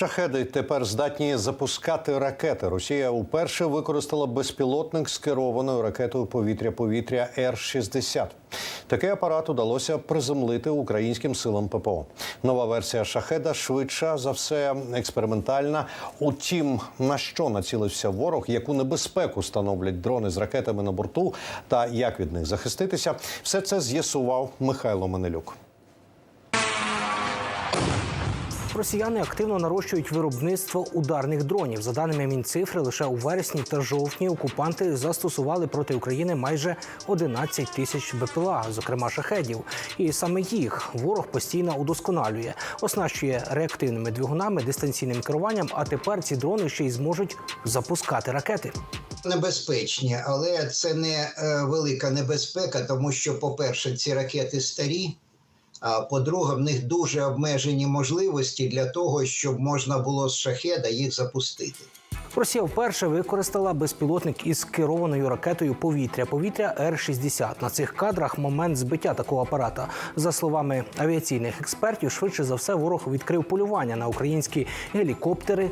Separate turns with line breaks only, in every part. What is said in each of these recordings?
Шахеди тепер здатні запускати ракети. Росія уперше використала безпілотник з керованою ракетою повітря-повітря Р-60. Такий апарат удалося приземлити українським силам ППО. Нова версія шахеда швидша за все експериментальна. Утім, на що націлився ворог, яку небезпеку становлять дрони з ракетами на борту, та як від них захиститися, все це з'ясував Михайло Менелюк.
Росіяни активно нарощують виробництво ударних дронів. За даними Мінцифри, лише у вересні та жовтні окупанти застосували проти України майже 11 тисяч БПЛА, зокрема шахедів. І саме їх ворог постійно удосконалює, оснащує реактивними двигунами, дистанційним керуванням. А тепер ці дрони ще й зможуть запускати ракети.
Небезпечні, але це не е, велика небезпека, тому що, по-перше, ці ракети старі. А по-друге, в них дуже обмежені можливості для того, щоб можна було з шахеда їх запустити.
Росія вперше використала безпілотник із керованою ракетою повітря-повітря Р-60. На цих кадрах момент збиття такого апарата. За словами авіаційних експертів, швидше за все ворог відкрив полювання на українські гелікоптери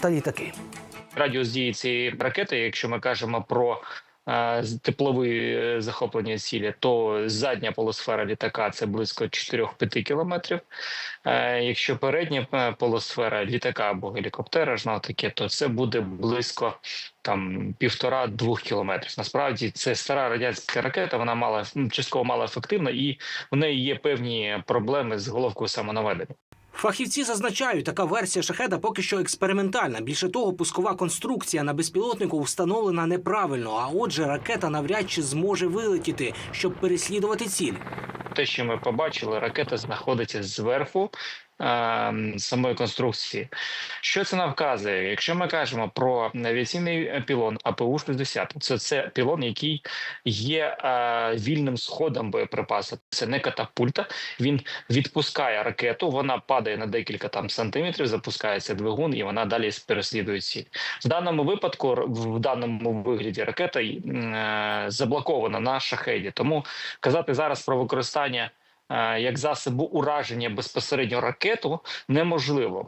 та літаки.
радіус дії цієї ракети, якщо ми кажемо про теплові е, захоплення цілі, то задня полусфера літака це близько 4-5 кілометрів. Е, Якщо передня е, полусфера літака або гелікоптера ж таке, то це буде близько там півтора-двох кілометрів. Насправді це стара радянська ракета. Вона мала частково мала ефективна, і в неї є певні проблеми з головкою самонаведення.
Фахівці зазначають, така версія шахеда поки що експериментальна. Більше того, пускова конструкція на безпілотнику встановлена неправильно. А отже, ракета навряд чи зможе вилетіти, щоб переслідувати ціль.
те, що ми побачили, ракета знаходиться зверху самої конструкції. Що це нам вказує? Якщо ми кажемо про авіаційний пілон АПУ-60, це, це пілон, який є е, вільним сходом боєприпасу. Це не катапульта. Він відпускає ракету, вона падає на декілька там сантиметрів, запускається двигун, і вона далі переслідує ціль. В даному випадку, в даному вигляді, ракета е, заблокована на шахеді. Тому казати зараз про використання як засобу ураження безпосередньо ракету неможливо.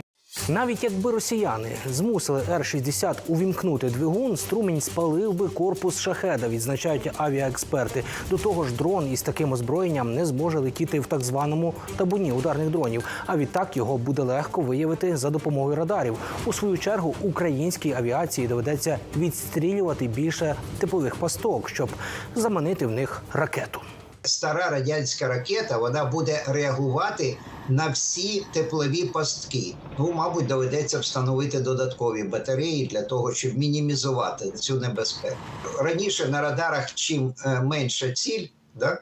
Навіть якби росіяни змусили Р-60 увімкнути двигун, струмінь спалив би корпус шахеда, відзначають авіаексперти. До того ж, дрон із таким озброєнням не зможе летіти в так званому табуні ударних дронів. А відтак його буде легко виявити за допомогою радарів. У свою чергу українській авіації доведеться відстрілювати більше теплових пасток, щоб заманити в них ракету.
Стара радянська ракета вона буде реагувати на всі теплові пастки. Ну, мабуть, доведеться встановити додаткові батареї для того, щоб мінімізувати цю небезпеку. Раніше на радарах чим е, менша ціль, да,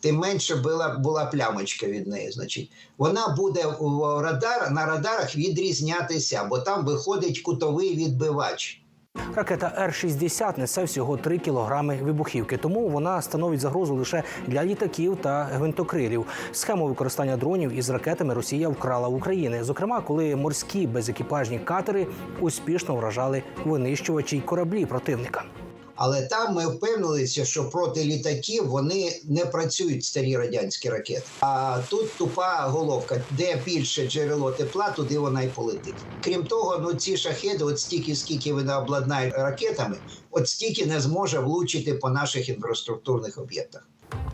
тим менше була, була плямочка від неї. Значить, вона буде у радар, на радарах відрізнятися, бо там виходить кутовий відбивач.
Ракета Р-60 несе всього 3 кілограми вибухівки, тому вона становить загрозу лише для літаків та гвинтокрилів. Схему використання дронів із ракетами Росія вкрала в України. Зокрема, коли морські безекіпажні катери успішно вражали винищувачі й кораблі противника.
Але там ми впевнилися, що проти літаків вони не працюють старі радянські ракети. А тут тупа головка, де більше джерело тепла, туди вона й полетить. Крім того, ну ці шахеди, от стільки, скільки вона обладнає ракетами, от стільки не зможе влучити по наших інфраструктурних об'єктах.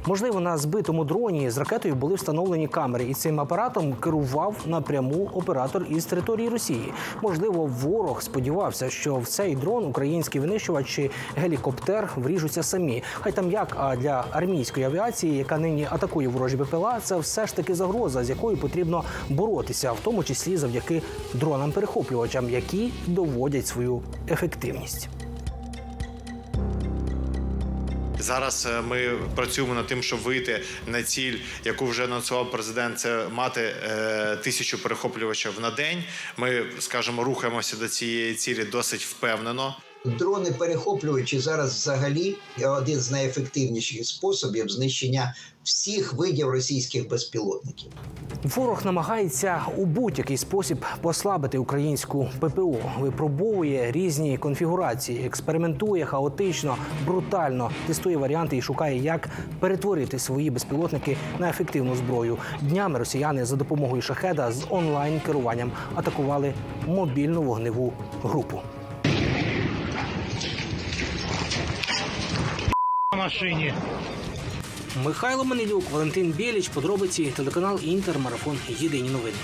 Можливо, на збитому дроні з ракетою були встановлені камери, і цим апаратом керував напряму оператор із території Росії. Можливо, ворог сподівався, що в цей дрон український винищувач чи гелікоптер вріжуться самі. Хай там як, а для армійської авіації, яка нині атакує ворожі БПЛА, це все ж таки загроза, з якою потрібно боротися, в тому числі завдяки дронам-перехоплювачам, які доводять свою ефективність.
Зараз е, ми працюємо над тим, щоб вийти на ціль, яку вже анонсував президент. Це мати е, тисячу перехоплювачів на день. Ми скажімо, рухаємося до цієї цілі досить впевнено.
Дрони перехоплювачі зараз взагалі один з найефективніших способів знищення всіх видів російських безпілотників.
Ворог намагається у будь-який спосіб послабити українську ППО, випробовує різні конфігурації, експериментує хаотично, брутально, тестує варіанти і шукає, як перетворити свої безпілотники на ефективну зброю. Днями росіяни за допомогою шахеда з онлайн керуванням атакували мобільну вогневу групу.
Машині.
Михайло Манилюк, Валентин Біліч, подробиці телеканал Інтер, марафон Єдині новини.